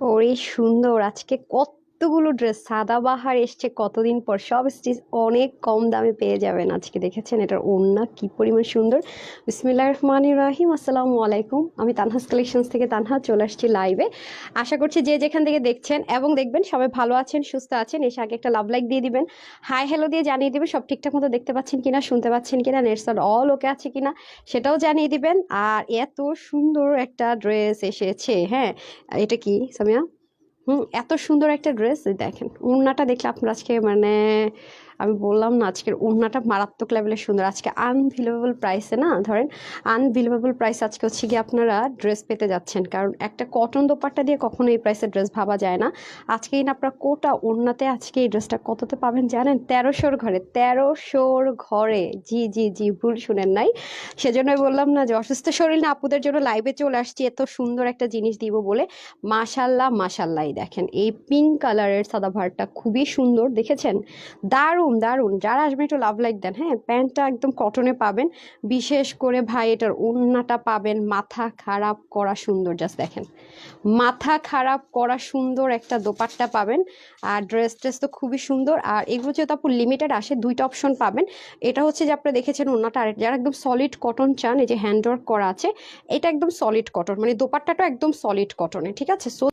ওরে সুন্দর। আজকে কতগুলো ড্রেস সাদাবাহার এসছে কতদিন পর? সব স্টিচ অনেক কম দামে পেয়ে যাবেন আজকে, দেখেছেন? এটার ওড়না কি পরিমাণ সুন্দর। বিসমিল্লাহ রহমান রাহিম আসসালামু আলাইকুম। আমি তানহাস কালেকশনস থেকে তানহা চলে আসছি লাইভে আশা করছি যে যেখান থেকে দেখছেন এবং দেখবেন সবাই ভালো আছেন, সুস্থ আছেন, এসে আগে একটা লাভ লাইক দিয়ে দিবেন। হাই হ্যালো দিয়ে জানিয়ে দিবেন সব ঠিকঠাক মতো দেখতে পাচ্ছেন কিনা, শুনতে পাচ্ছেন কিনা নেটস অল ওকে আছে কিনা, সেটাও জানিয়ে দিবেন। আর এত সুন্দর একটা ড্রেস এসেছে হ্যাঁ এটা কি, সামিয়া? হুম। এত সুন্দর একটা ড্রেস দেখেন ওড়নাটা দেখলে আপনার আজকে মানে আমি বললাম না, আজকের ওড়নাটা মারাত্মক লেভেলের সুন্দর। আজকে আনভিলেবল প্রাইসে না, ধরেন আনভিলেবল প্রাইস আজকে হচ্ছে গিয়ে আপনারা ড্রেস পেতে যাচ্ছেন। কারণ একটা কটন দোপাট্টা দিয়ে কখনো এই প্রাইসের ড্রেস ভাবা যায় না। আজকে না আপনার কোটা ওড়নাতে আজকে এই ড্রেসটা কততে পাবেন জানেন? তেরোশোর ঘরে তেরোশোর ঘরে। জি জি জি, ভুল শুনেন নাই। সেজন্যই বললাম না যে অসুস্থ শরীর না, আপুদের জন্য লাইভে চলে আসছি, এত সুন্দর একটা জিনিস দিব বলে। মাশাল্লাহ মাশাল্লাহ দেখেন, এই পিঙ্ক কালারের সাদা ভারটা খুবই সুন্দর, দেখেছেন? দারুণ! দারুণ যারা আসবেন একটু লাভ লাইক দেন হ্যাঁ? প্যান্টটা একদম কটনে পাবেন। বিশেষ করে ভাই, এটার ওড়নাটা পাবেন মাথা খারাপ করা সুন্দর জাস্ট দেখেন। মাথা খারাপ করা সুন্দর একটা দোপাট্টা পাবেন। আর ড্রেস ট্রেস তো খুবই সুন্দর। আর এগুলো যেহেতু আপু লিমিটেড আসে, দুইটা অপশন পাবেন। এটা হচ্ছে যে আপনারা দেখেছেন ওড়নাটা আর যারা একদম সলিড কটন চান, এই যে হ্যান্ড ওয়ার্ক করা আছে, এটা একদম সলিড কটন মানে দোপাট্টাটা একদম সলিড কটনে ঠিক আছে? সো